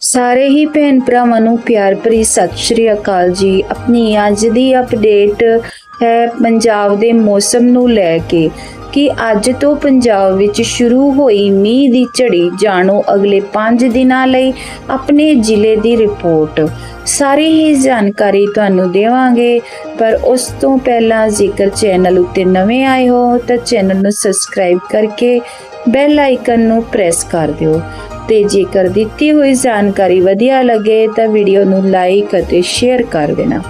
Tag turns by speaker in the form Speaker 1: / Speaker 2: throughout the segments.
Speaker 1: ਸਾਰੇ ਹੀ ਭੈਣ ਭਰਾਵਾਂ ਨੂੰ ਪਿਆਰ ਭਰੀ ਸਤਿ ਸ਼੍ਰੀ ਅਕਾਲ ਜੀ। ਆਪਣੀ ਅੱਜ ਦੀ ਅਪਡੇਟ ਹੈ ਪੰਜਾਬ ਦੇ ਮੌਸਮ ਨੂੰ ਲੈ ਕੇ ਕਿ ਅੱਜ ਤੋਂ ਪੰਜਾਬ ਵਿੱਚ ਸ਼ੁਰੂ ਹੋਈ ਮੀਂਹ ਦੀ ਝੜੀ। ਜਾਣੋ, ਅਗਲੇ 5 ਦਿਨਾਂ ਲਈ ਆਪਣੇ ਜ਼ਿਲ੍ਹੇ ਦੀ ਰਿਪੋਰਟ ਸਾਰੀ ਹੀ ਜਾਣਕਾਰੀ ਤੁਹਾਨੂੰ ਦੇਵਾਂਗੇ, ਪਰ ਉਸ ਤੋਂ ਪਹਿਲਾਂ ਜੇਕਰ ਚੈਨਲ ਉੱਤੇ ਨਵੇਂ ਆਏ ਹੋ ਤਾਂ ਚੈਨਲ ਨੂੰ ਸਬਸਕ੍ਰਾਈਬ ਕਰਕੇ ਬੈਲ ਆਈਕਨ ਨੂੰ ਪ੍ਰੈਸ ਕਰ ਦਿਓ। ਤੇ ਜੇਕਰ ਦਿੱਤੀ ਹੋਈ ਜਾਣਕਾਰੀ ਵਧੀਆ ਲੱਗੇ ਤਾਂ ਵੀਡੀਓ ਨੂੰ ਲਾਈਕ ਅਤੇ ਸ਼ੇਅਰ ਕਰ ਦੇਣਾ।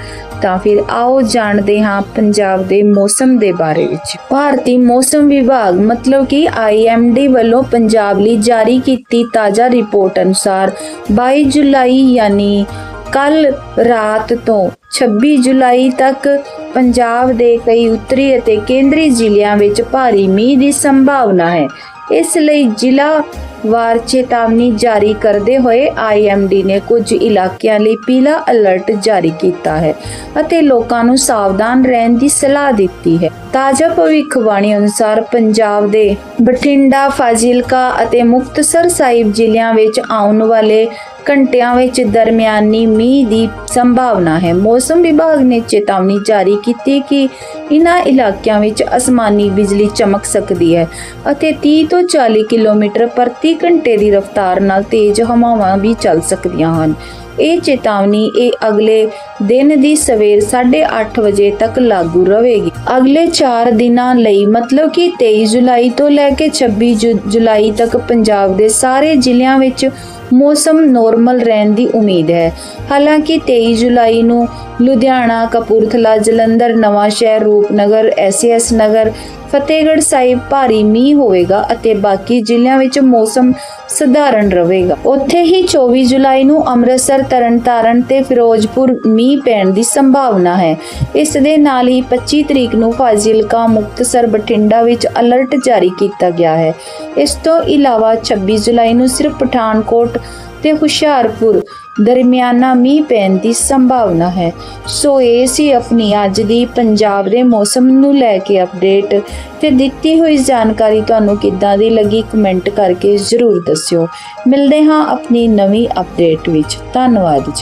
Speaker 1: ਤਾਂ ਫਿਰ ਆਓ ਜਾਣਦੇ ਹਾਂ ਪੰਜਾਬ ਦੇ ਮੌਸਮ ਦੇ ਬਾਰੇ ਵਿੱਚ। ਭਾਰਤੀ ਮੌਸਮ ਵਿਭਾਗ ਮਤਲਬ ਕਿ ਆਈਐਮਡੀ ਵੱਲੋਂ ਪੰਜਾਬ ਲਈ ਜਾਰੀ ਕੀਤੀ ਤਾਜ਼ਾ ਰਿਪੋਰਟ ਅਨੁਸਾਰ 22 ਜੁਲਾਈ ਯਾਨੀ ਕੱਲ ਰਾਤ ਤੋਂ 26 ਜੁਲਾਈ ਤੱਕ ਪੰਜਾਬ ਦੇ ਕਈ ਉੱਤਰੀ ਅਤੇ ਕੇਂਦਰੀ ਜ਼ਿਲ੍ਹਿਆਂ ਵਿੱਚ ਭਾਰੀ ਮੀਂਹ ਦੀ ਸੰਭਾਵਨਾ ਹੈ। ਇਸ ਲਈ ਜ਼ਿਲ੍ਹਾ ਵਾਰ ਚੇਤਾਵਨੀ ਜਾਰੀ ਕਰਦੇ ਹੋਏ ਆਈਐਮਡੀ ਨੇ ਕੁਝ ਇਲਾਕਿਆਂ ਲਈ ਪੀਲਾ ਅਲਰਟ ਜਾਰੀ ਕੀਤਾ ਹੈ ਅਤੇ ਲੋਕਾਂ ਨੂੰ ਸਾਵਧਾਨ ਰਹਿਣ ਦੀ ਸਲਾਹ ਦਿੱਤੀ ਹੈ। ਤਾਜ਼ਾ ਭਵਿੱਖਬਾਣੀ ਅਨੁਸਾਰ ਪੰਜਾਬ ਦੇ ਬਠਿੰਡਾ, ਫਾਜ਼ਿਲਕਾ ਅਤੇ ਮੁਕਤਸਰ ਸਾਹਿਬ ਜ਼ਿਲ੍ਹਿਆਂ ਵਿੱਚ ਆਉਣ ਵਾਲੇ ਘੰਟਿਆਂ ਵਿੱਚ ਦਰਮਿਆਨੀ ਮੀਂਹ ਦੀ ਸੰਭਾਵਨਾ ਹੈ। ਮੌਸਮ ਵਿਭਾਗ ਨੇ ਚੇਤਾਵਨੀ ਜਾਰੀ ਕੀਤੀ ਕਿ ਇਨ੍ਹਾਂ ਇਲਾਕਿਆਂ ਵਿੱਚ ਅਸਮਾਨੀ ਬਿਜਲੀ ਚਮਕ ਸਕਦੀ ਹੈ ਅਤੇ 30 ਤੋਂ 40 ਕਿਲੋਮੀਟਰ ਪ੍ਰਤੀ ਘੰਟੇ ਦੀ ਰਫ਼ਤਾਰ ਨਾਲ ਤੇਜ਼ ਹਵਾਵਾਂ ਵੀ ਚੱਲ ਸਕਦੀਆਂ ਹਨ। ਇਹ ਚੇਤਾਵਨੀ ਇਹ ਅਗਲੇ ਦਿਨ ਦੀ ਸਵੇਰ 8:30 ਵਜੇ ਤੱਕ ਲਾਗੂ ਰਹੇਗੀ। ਅਗਲੇ 4 ਦਿਨਾਂ ਲਈ ਮਤਲਬ ਕਿ 23 ਜੁਲਾਈ ਤੋਂ ਲੈ ਕੇ 26 ਜੁ- ਜੁਲਾਈ ਤੱਕ ਪੰਜਾਬ ਦੇ ਸਾਰੇ ਜ਼ਿਲ੍ਹਿਆਂ ਵਿੱਚ ਮੌਸਮ ਨੋਰਮਲ ਰਹਿਣ ਦੀ ਉਮੀਦ ਹੈ। ਹਾਲਾਂਕਿ 23 ਜੁਲਾਈ ਨੂੰ ਲੁਧਿਆਣਾ, ਕਪੂਰਥਲਾ, ਜਲੰਧਰ ਨਵਾਂ ਸ਼ਹਿਰ ਰੂਪਨਗਰ ਐਸਐਸ ਨਗਰ ਫਤਿਹਗੜ੍ਹ ਸਾਹਿਬ ਭਾਰੀ ਮੀਂਹ ਹੋਵੇਗਾ ਅਤੇ ਬਾਕੀ ਜ਼ਿਲ੍ਹਿਆਂ ਵਿੱਚ ਮੌਸਮ ਸਧਾਰਨ ਰਹੇਗਾ। ਉੱਥੇ ਹੀ 24 ਜੁਲਾਈ ਨੂੰ ਅੰਮ੍ਰਿਤਸਰ, ਤਰਨਤਾਰਨ ਤੇ ਫਿਰੋਜ਼ਪੁਰ ਮੀਂਹ ਪੈਣ ਦੀ ਸੰਭਾਵਨਾ ਹੈ। ਇਸ ਦੇ ਨਾਲ ਹੀ 25 ਤਰੀਕ ਨੂੰ ਫਾਜ਼ਿਲਕਾ, ਮੁਕਤਸਰ, ਬਠਿੰਡਾ ਵਿੱਚ ਅਲਰਟ ਜਾਰੀ ਕੀਤਾ ਗਿਆ ਹੈ। ਇਸ ਤੋਂ ਇਲਾਵਾ 26 ਜੁਲਾਈ ਨੂੰ ਸਿਰਫ ਪਠਾਨਕੋਟ ਤੇ ਹੁਸ਼ਿਆਰਪੁਰ ਦਰਮਿਆਨਾ ਮੀਂਹ ਪੈਣ ਦੀ ਸੰਭਾਵਨਾ ਹੈ। ਸੋ ਇਹ ਸੀ ਆਪਣੀ ਅੱਜ ਦੀ ਪੰਜਾਬ ਦੇ ਮੌਸਮ ਨੂੰ ਲੈ ਕੇ ਅਪਡੇਟ ਤੇ ਦਿੱਤੀ ਹੋਈ ਜਾਣਕਾਰੀ ਤੁਹਾਨੂੰ ਕਿੱਦਾਂ ਦੀ ਲੱਗੀ ਕਮੈਂਟ ਕਰਕੇ ਜ਼ਰੂਰ ਦੱਸਿਓ। ਮਿਲਦੇ ਹਾਂ ਆਪਣੀ ਨਵੀਂ ਅਪਡੇਟ ਵਿੱਚ। ਧੰਨਵਾਦ ਜੀ।